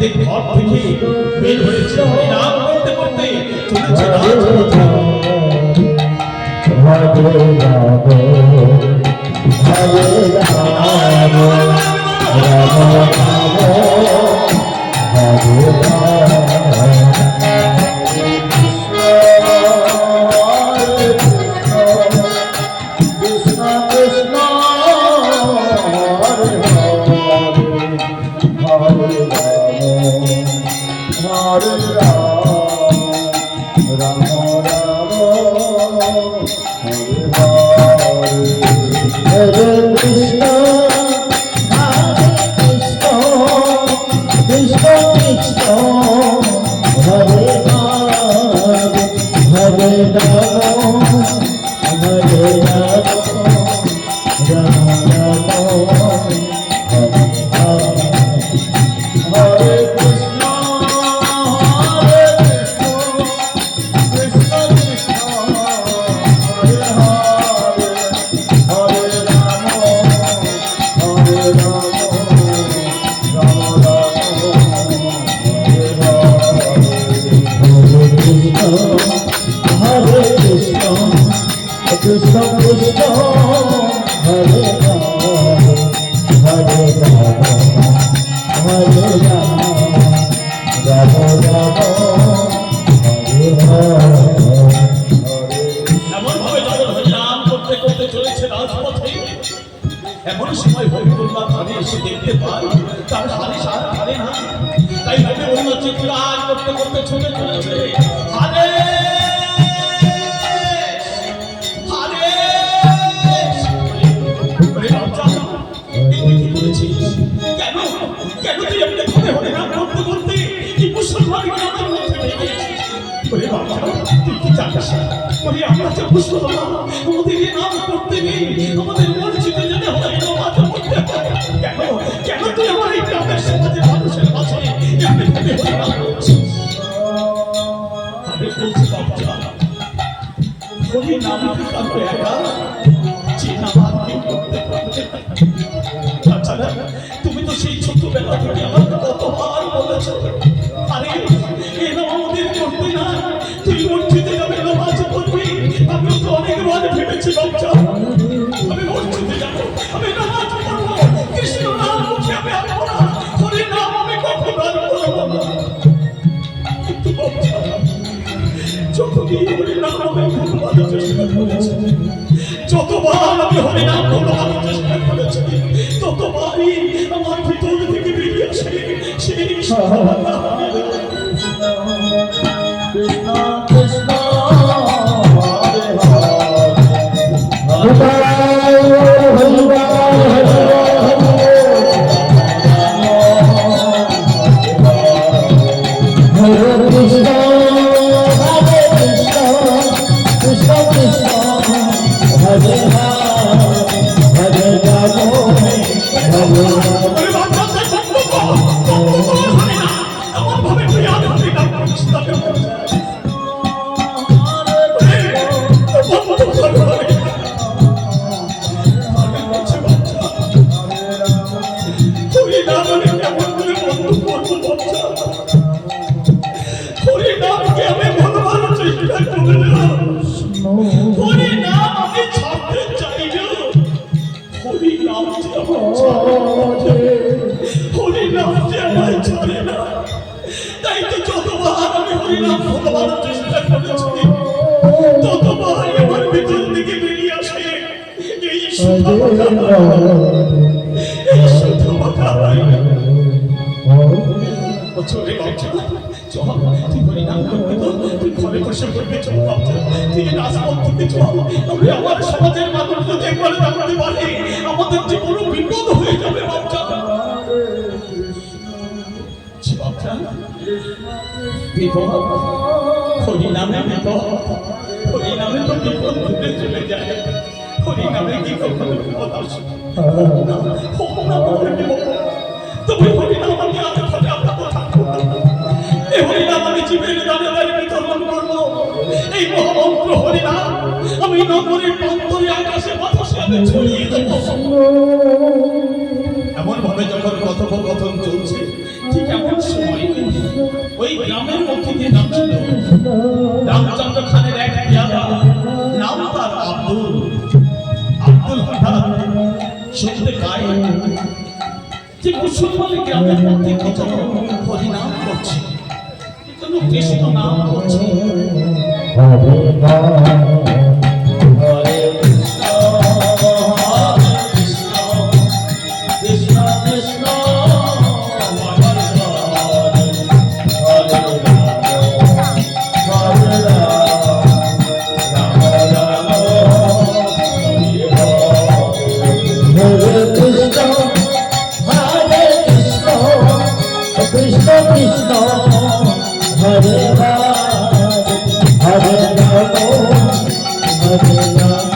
এদের ঘর থেকে বের হয়েছে। হরিনাম করতে করতে চলেছে হরে রাম রাম কৃষ্ণ কৃষ্ণ হরে হরে হরে রাম এমন সময় হরিবুল্লাহ ধারে এসে দেখতে পায় তার হারে সারা হারে না। তাই হবিবুল্লাহ চিত্র আজ করতে করতে ছুটে চলেছে। যে মুসলমান, আমাদের এই নাম করতে নেই, আমাদের মসজিদে যেতে হয়, নামাজ পড়তে হয়। কেন? কেন তুই আমার এই গ্রামের সমাজের মানুষের মাঝে বলছি বাবা বাদ কৃষ্ণ কৃষ্ণ হরে হরে চলে চল তুই হরি করবি তো তুই ঘরে বসে করবি আমাদের যে বড় বিপদ হয়ে যাবে বাচ্চা বিপদ হরি নামে বিপদ হরি তো বিপদ ঘুরে চলে যায় হরি নামে কি কখনো বিপদ আসে হোক না হোক না বলে বিপদ তুমি হরি নাম আমি আজ ঘরে আমরা না। এই হরি নাম আমি জীবের দানে দানে বিতরণ করব। এই মহামন্ত্র হরি আমি নগরীর প্রান্তরে আকাশে বাতাসে আমি ছড়িয়ে দেবো। এমন ভাবে যখন কথোপকথন চলছে ঠিক এমন সময় ওই গ্রামের মধ্যে দিয়ে যাচ্ছিল রামচন্দ্র খানের পায় যে মুসলমান গ্রামের মধ্যে কত হরিনাম করছে। কৃষ্ণ নাম করছে। কৃষ্ণ কৃষ্ণ হরে রাম হরে রাম হরে রাম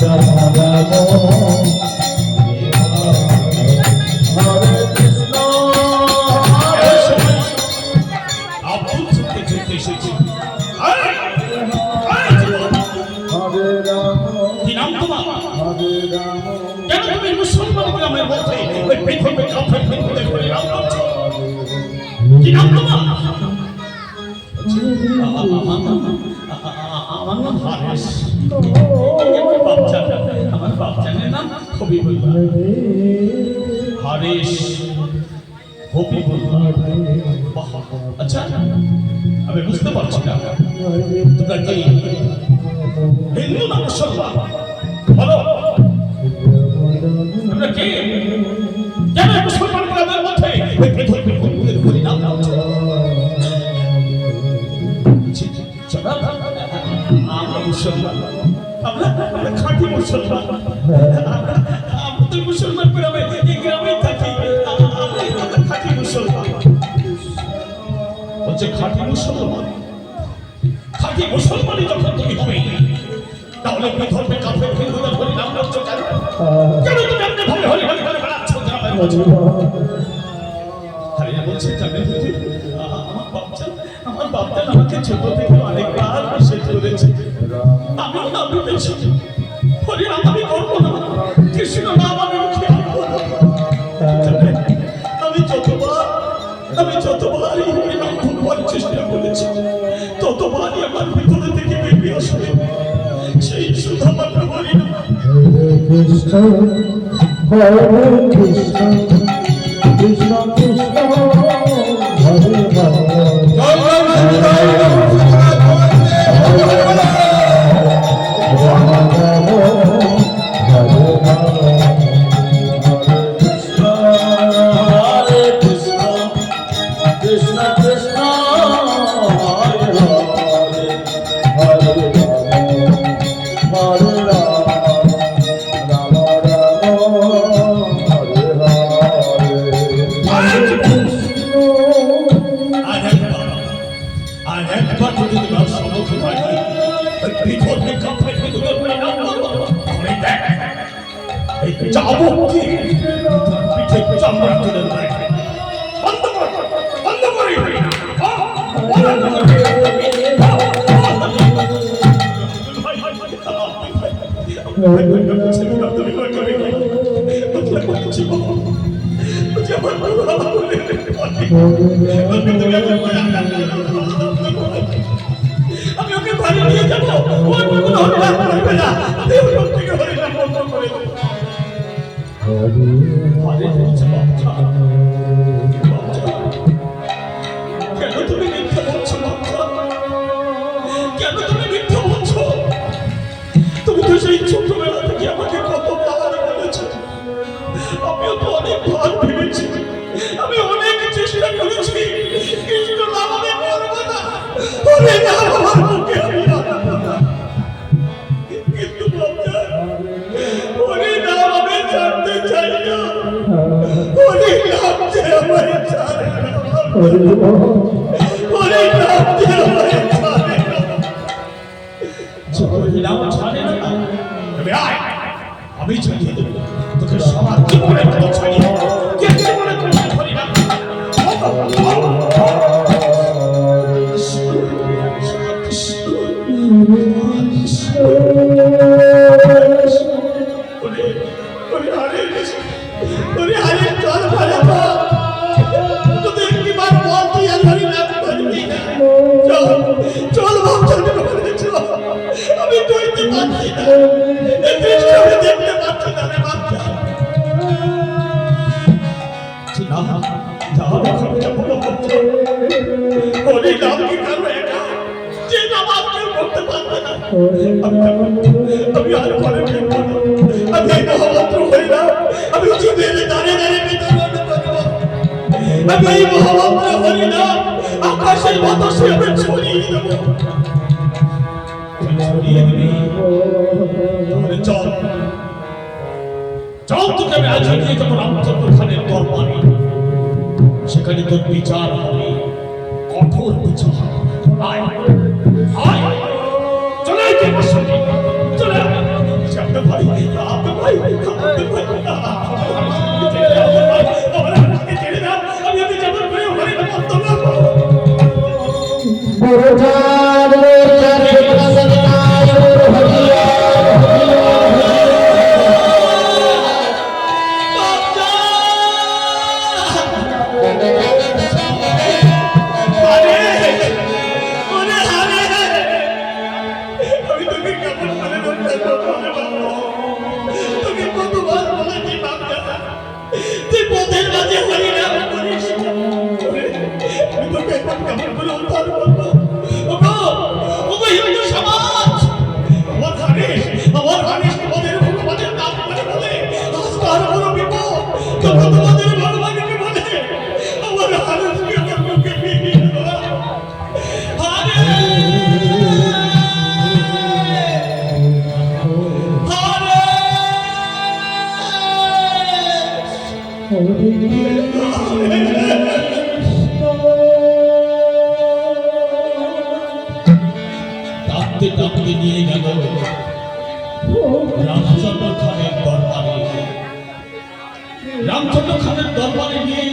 রাম রাম রাম রাম মুসলমান গ্রামের মধ্যে ওই পৃথিবী কাফের পৃথিবীতে করে নাম কি নাম তোমার আমার নাম হারেস আমার বাচ্চা আমার বাচ্চানের আমি বুঝতে পারছি না তোমরা কি হিন্দু না মুসলমান মুসলমান। আমরা খাঁটি মুসলমান। আমরা আমাদের মুসলমান গ্রামে এই গ্রামেই থাকি। আমরা মুসলমান। বলছে, খাঁটি মুসলমান? খাঁটি মুসলমানই যখন তুমি হবে, তাহলে বিধর্মে কাফের হিন্দুদের হরি নাম করছ কেন? কেন তুমি এমনি ভাবে বলছে জানেন আমার বাচ্চা আমার বাচ্চা আমাকে ছোট থেকে অনেকবার নিষেধ আমি আমি বেশি হরি আমি করব না। কৃষ্ণ নাম আমি মুখে না। আমি যতবার, আমি যতবারই হরি নাম করবার চেষ্টা করেছি, ততবারই আমার ভিতরে থেকে বেরিয়ে আসবে। সেই শুধু হরি নাম কৃষ্ণ, হরে কৃষ্ণ কৃষ্ণ তোর পিঠে চামড়া তুলে দেয় বন্ধ কর বন্ধ করি। বন্ধ আমিও তো অনেক ভেবেছি আমি অনেক চেষ্টা করেছি। আমি আমি। কিন্তু আমি চাই না। আমায় ছাড়ে না। আমি আর না। আমি এই মহামন্ত্র হরি নাম আমি যুগের দাঁড়িয়ে দাঁড়িয়ে বিতরণ আমি এই মহামন্ত্র হরি নাম আকাশের বাতাসে আমি ছড়িয়ে দেবো। সেখানে তোর বিচার হবে। কঠোর বিচার। আপনার ভাই আপনার ভাই কাঁদতে কাঁদতে নিয়ে গেল রামচন্দ্র খানের দরবারে। রামচন্দ্র খানের দরবারে নিয়ে